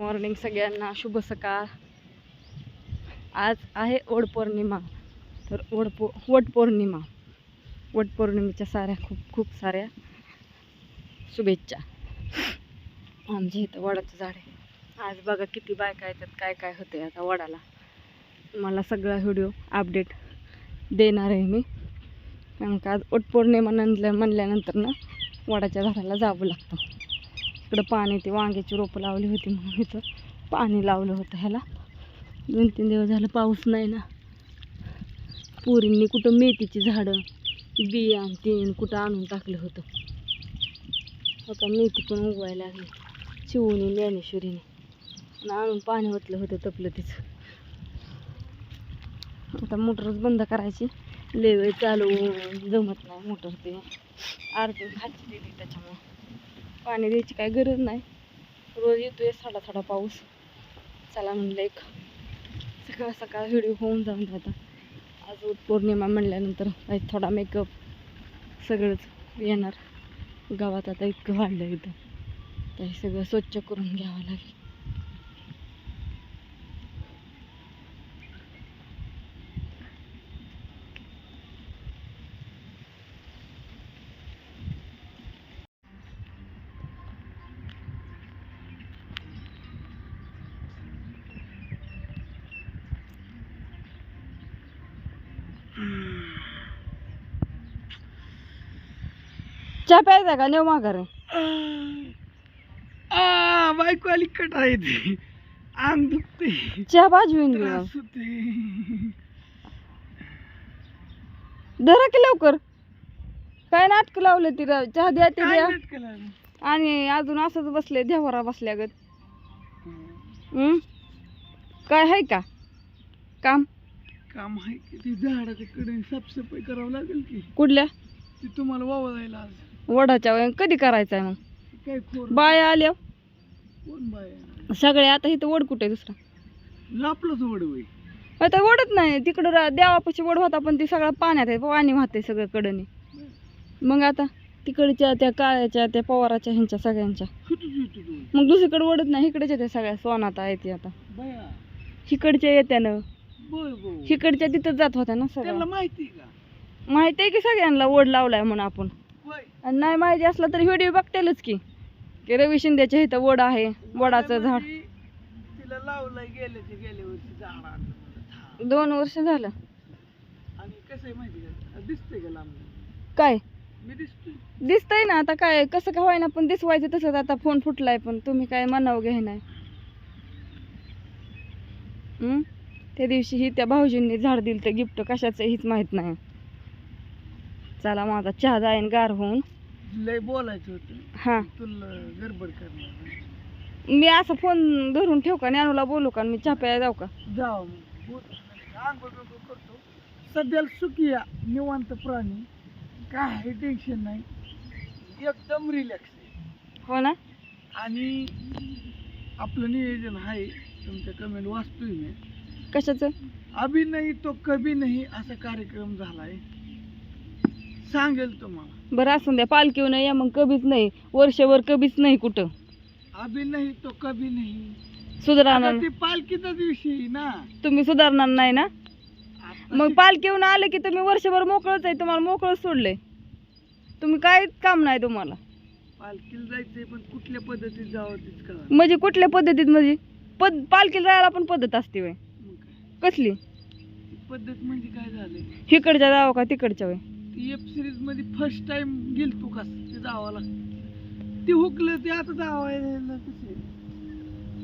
Morning सगळ्यांना शुभ सकाळ. आज आहे ओढपौर्णिमा तर ओढपो वटपौर्णिमा वटपौर्णिमेच्या साऱ्या खूप खूप साऱ्या शुभेच्छा. आमच्या इथं वडाचं झाड आहे. आज बघा किती बायका येतात काय काय होते आता वडाला. मला सगळा व्हिडिओ अपडेट देणार आहे मी. कारण का आज वटपौर्णिमा पौर्णिमा म्हणल्यानंतर ना वडाच्या झाडाला जावं लागतं. इकडं पाणी ते वांग्याची रोपं लावली होती म्हणून इथं पाणी लावलं होतं ह्याला. दोन तीन दिवस झालं पाऊस नाही ना. पोरींनी कुठं मेथीची झाडं बिया आणि तीन कुठं आणून टाकलं होतं. आता मेथी पण उगवायला लागली. चिवणी ज्ञानेश्वरीने. आणून पाणी ओतलं होतं तपलं तिचं. आता मोटरच बंद करायची. लेवे चालू जमत नाही मोटर ते. आरती खाची दिली त्याच्यामुळं. पाणी द्यायची काय गरज नाही. रोज येतोय थोडा थोडा पाऊस. चला म्हणलं एक सकाळ सकाळ व्हिडिओ होऊन जाऊन जाता आज पौर्णिमा म्हणल्यानंतर काही थोडा मेकअप सगळंच येणार. गावात आता इतकं वाढलं इथं. तर हे सगळं स्वच्छ करून घ्यावं लागेल. चहा प्यायचा का? नेऊ माघार. आ बायको आली कटा येते अंग दुखते चहा त्रास होते धरा की लवकर. काय नाटक लावलं ती राव? चहा द्या ते काय द्या. नाटकं? आणि अजून असंच बसले देवारा बसल्यागत. हं? काय आहे का? काम? काम आहे की ती झाडाच्या कडे साफसफाई करावं लागेल की. कुठल्या? ती तुम्हाला वावा जायला आज. वडाच्या वेळी कधी करायचंय मग? काय खोर बाया आल्या. कोण बाय सगळे आता इथं वड कुठे दुसरा? होई आता वडत नाही. तिकडं रा- देवापाशी वड होता पण ती सगळं पाण्यात आहे. पाणी वाहते सगळं कडनी मग आता तिकडच्या त्या काळ्याच्या त्या पवाराच्या ह्यांच्या सगळ्यांच्या. तू मग दुसरीकडे वडत नाही. इकडेच येते सगळ्या सोनात येते आता. बया. इकडच्या येत्यानं बर बर. इकडच्या तिथं जात होत्या ना त्यांना सगळ्या माहिती आहे का? माहिती आहे की सगळ्यांना वड लावलाय म्हणून आपण. आणि नाही माहिती असलं तर व्हिडिओ बघतेलच की. की रवी शिंदेच्या इथं वड आहे वडाचं झाड. तिला गेल्याचे गेल्या वर्षी झाड आणलं. दोन वर्ष झालं. आणि कसं आहे माहिती का? दिसतंय का लांब? काय? मी दिसतोय. दिसतंय ना आता काय कसं का होईना पण दिसवायचं तसंच आता फोन फुटलाय पण तुम्ही काय म्हणावं घ्याय नाही? त्या दिवशी ही त्या भाऊजींनी झाड दिलं तर गिफ्ट कशाचं हीच माहीत नाही. चला माझा चहा जाईन गार होऊन. लय बोलायचं होतं. हां. तुला गडबड करणार मी असं फोन धरून ठेवू का? ज्ञानूला बोलू का? आणि मी चहा प्यायला जाऊ का? जाऊ मग. बोल. आंघोळ बिंघोळ करतो. सध्याला सुखी या निवांत प्राणी. काही टेन्शन नाही. एकदम रिलॅक्स आहे. हो ना? आणि आपलं नियोजन आहे. तुमच्या कमेंट वाचतोय मी. कशाचं? अभि नाही तो कभी नाही असा कार्यक्रम झालाय. सांगेल तुम्हाला. बरं असून द्या. पालखीवर नाही या मग कधीच नाही. वर्षभर कधीच नाही कुठं. अभि नाही तो कभी नाही. सुधारणार आता ते विषय आहे ना. तुम्ही सुधारणार नाही ना? आता मग ते- पालखीहून आलं की तुम्ही वर्षभर मोकळच आहे तुम्हाला मोकळच सोडलंय. तुम्ही काहीच काम नाही तुम्हाला. पालखीला जायचंय पण कुठल्या पद्धतीत जावं तीच कळा म्हणजे कुठल्या पद्धतीत म्हणजे? पद पालखीला जायला पण पद्धत असते वय कसली? पद्धत म्हणजे काय झालंय? इकडच्या जावं का तिकडच्या वय ती वेब सिरीजमध्ये फर्स्ट टाइम गेल तू कस ते जावाला ते हुकलं ते आता जावायला कसे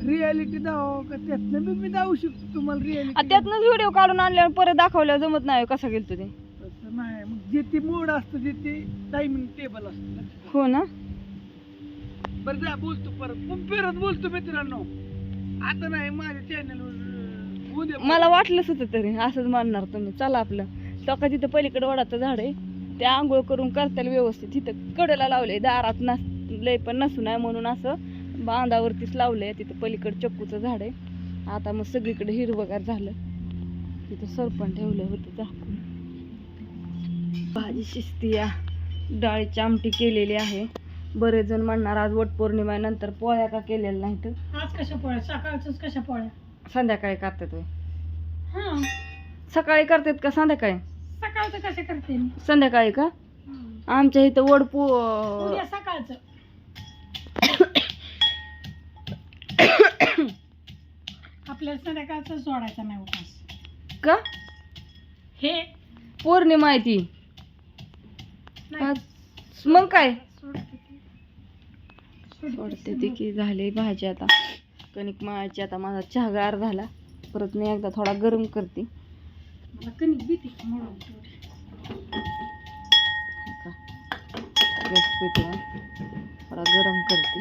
रियालिटी दावा का त्यातनं मी मी जाऊ शकतो तुम्हाला रियालिटी त्यातनंच व्हिडिओ काढून आणल्यावर परत दाखवल्यावर जमत नाही कसा गेलतो ते. तसं नाही. मग जे ते मोड असतं जे ते टायमिंग टेबल असतं हो ना. बरं जा बोलतो परत. मग फिरत बोलतो मित्रांनो. आता नाही माझ्या चॅनलवर उद्या मला वाटलंच होतं तरी असंच मानणार तुम्ही. चला आपलं. सकाळ तिथं पलीकडे वडाचं झाड आहे. ते आंघोळ करून करताल व्यवस्थित. तिथं कडेला लावलंय दारात नस लय पण नसू नये म्हणून असं बांधावरतीच लावलंय तिथं पलीकडे चक्कूचं झाड आहे. आता मग सगळीकडे हिरवगार झालं. तिथं सरपण ठेवलं होतं झाकून. भाजी शिस्ती या. डाळीची आमटी केलेली आहे. बरेच जण म्हणणार आज वट पौर्णिमा आहे, नंतर पोळ्या का केलेल्या नाहीत. आज कशा पोळ्या? सकाळच कशा पोळ्या? संध्याकाळी करतात. हा. सकाळी करतात का संध्याकाळी? सकाळचं करते मी? संध्याकाळी का? आमच्या इथं वड पो उद्या सकाळचं. आपल्याला संध्याकाळचं सोडायचा नाही उपास. का? हे पौर्णिमा आहे ती. नाही. आज- मग काय? सोडते ती. सोडते सोडते ती. ती. की झाली भाजी आता. कणिक मळायची आता माझा चहा गार झाला. परत मी एकदा थोडा गरम करते. मला कणिक भीती म्हणून. गॅस पेटवून थोडा गरम करते.